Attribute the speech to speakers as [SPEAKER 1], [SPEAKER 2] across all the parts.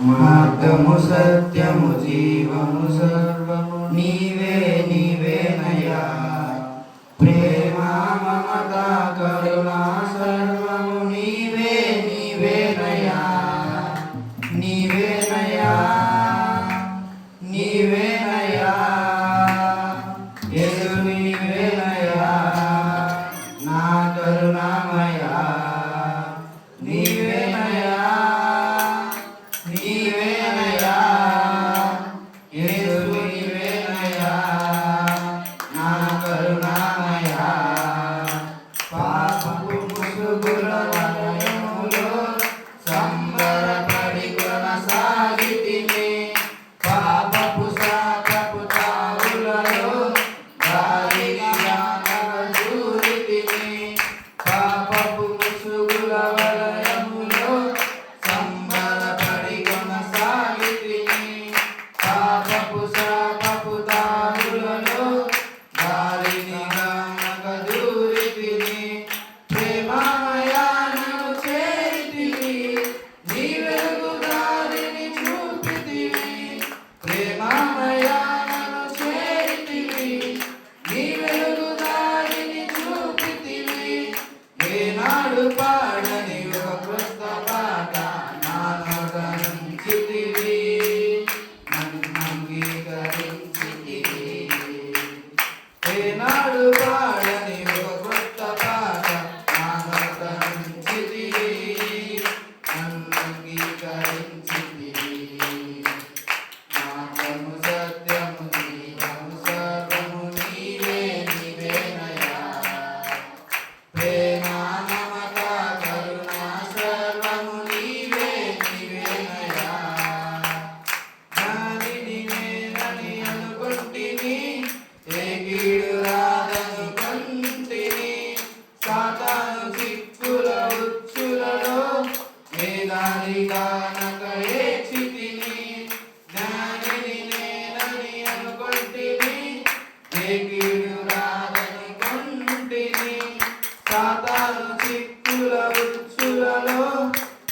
[SPEAKER 1] మార్గము సత్యము జీవము సర్వము నీవే నీవేనయా ప్రేమ మమత కరుణ సర్వము నీవే నీవేనయా నీవేనయా నీవేనయా ఎదురు నీవేనయా నా కరుణామయ prema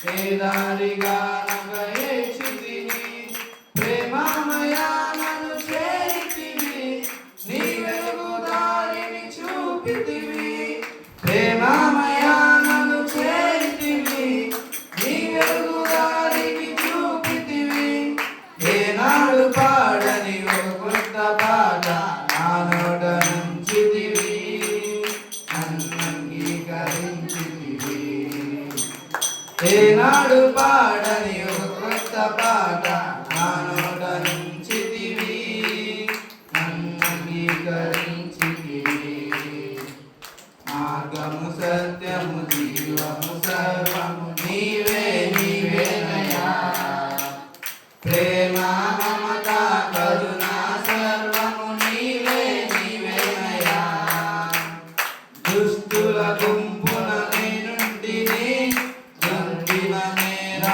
[SPEAKER 1] ఏ దారిగా నగేచితిని ప్రేమమయా నన్ను చేరితిని నీ ఏనాడు పాడని ఒక కొత్త పాట నా నోట అంగీకరించితివి. మార్గము సరి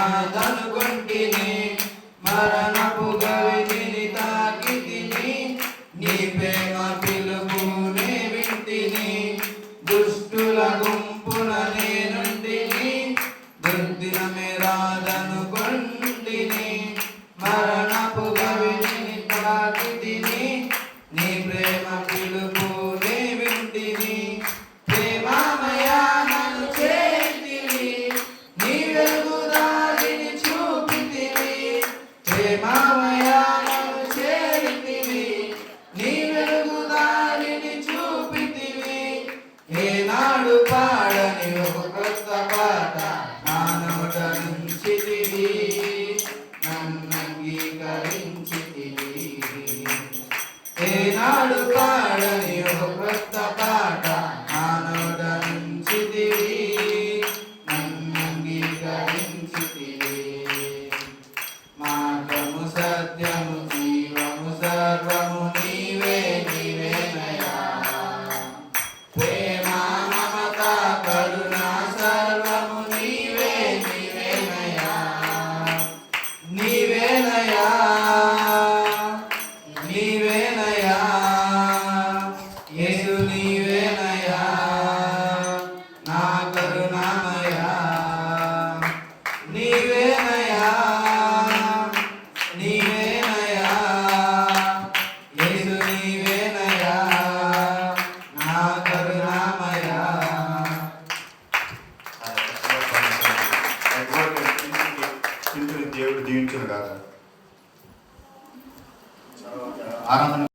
[SPEAKER 1] కాదనుకుంటిని మరణపు గవిని తాకితిని నీ ప్రేమ పిలుపునే వింటిని దుష్టుల గుంపున నేనుంటిని దుర్దినమే రాదనుకుంటిని మరణపు గవిని తాకితిని నీ ప్రేమ పిలుపు నాడు పాడని ఒక కొత్త పాట నానోట నుంచి నన్ను అంగీకరించితివి ఏనాడు పాడని ఒక కొత్త పాట
[SPEAKER 2] ఆరాధన